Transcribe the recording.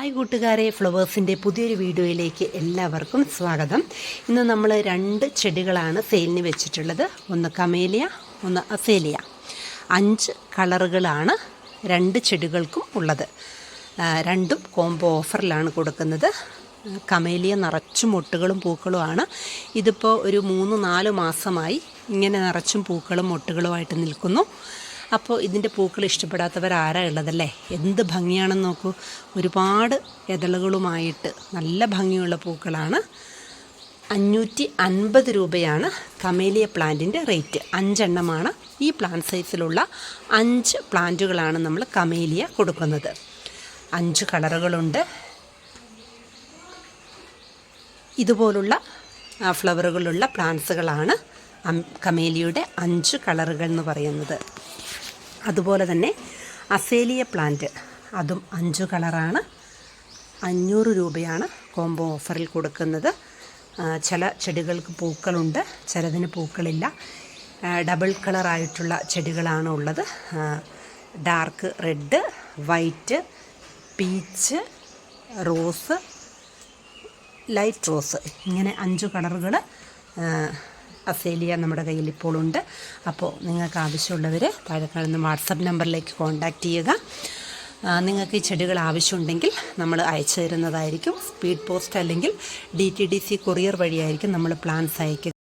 Hi കൂട്ടുകാരെ ഫ്ലവേഴ്സിന്റെ പുതിയൊരു വീഡിയോയിലേക്ക് എല്ലാവർക്കും സ്വാഗതം. ഇന്ന് നമ്മൾ രണ്ട് ചെടികളാണ് സെയിലിന് വെച്ചിട്ടുള്ളത്. ഒന്ന് കമേലിയ ഒന്ന് അസേലിയ. അഞ്ച് കളറുകളാണ് രണ്ട് ചെടികൾക്കും ഉള്ളത്. രണ്ടും കോംബോ ഓഫറിലാണ് കൊടുക്കുന്നത്. കമേലിയ നിറച്ചും മുട്ടുകളും പൂക്കളുമാണ് ഇതിപ്പോൾ ഒരു മൂന്ന് നാല് മാസമായി ഇങ്ങനെ നിറച്ചും പൂക്കളും മൊട്ടുകളുമായിട്ട് നിൽക്കുന്നു. അപ്പോൾ ഇതിന്റെ പൂക്കൾ ഇഷ്ടപ്പെടാത്തവർ ആരാ ഉള്ളതല്ലേ? എന്ത് ഭംഗിയാണെന്ന് നോക്കൂ. ഒരുപാട് ഇതളുകളുമായിട്ട് നല്ല ഭംഗിയുള്ള പൂക്കളാണ്. അഞ്ഞൂറ്റി അൻപത് രൂപയാണ് കമേലിയ പ്ലാന്റിന്റെ റേറ്റ്. അഞ്ചെണ്ണമാണ് ഈ പ്ലാന്റ് സൈസിലുള്ള അഞ്ച് പ്ലാന്റുകളാണ് നമ്മൾ കമേലിയ കൊടുക്കുന്നത്. അഞ്ച് കളറുകളുണ്ട്. ഇതുപോലുള്ള ഫ്ലവറുകളുള്ള പ്ലാന്റ്സുകളാണ് കമേലിയുടെ അഞ്ച് കളറുകൾ എന്ന് പറയുന്നത്. അതുപോലെ തന്നെ അസേലിയ പ്ലാന്റ് അതും അഞ്ച് കളറാണ്. അഞ്ഞൂറ് രൂപയാണ് കോംബോ ഓഫറിൽ കൊടുക്കുന്നത്. ചില ചെടികൾക്ക് പൂക്കളുണ്ട് ചിലതിന് പൂക്കളില്ല. ഡബിൾ കളറായിട്ടുള്ള ചെടികളാണ് ഉള്ളത്. Dark red white peach rose light rose. ഇങ്ങനെ അഞ്ച് കളറുകൾ അസേലിയ നമ്മുടെ കയ്യിൽ ഇപ്പോഴുണ്ട് അപ്പോൾ നിങ്ങൾക്ക് ആവശ്യമുള്ളവർ താഴെ കാണുന്ന വാട്സപ്പ് നമ്പറിലേക്ക് കോൺടാക്റ്റ് ചെയ്യുക. നിങ്ങൾക്ക് ഈ ചെടികൾ ആവശ്യമുണ്ടെങ്കിൽ നമ്മൾ അയച്ചു തരുന്നതായിരിക്കും. സ്പീഡ് പോസ്റ്റ് അല്ലെങ്കിൽ D T D C courier വഴിയായിരിക്കും നമ്മൾ പ്ലാൻസ് അയക്കുക.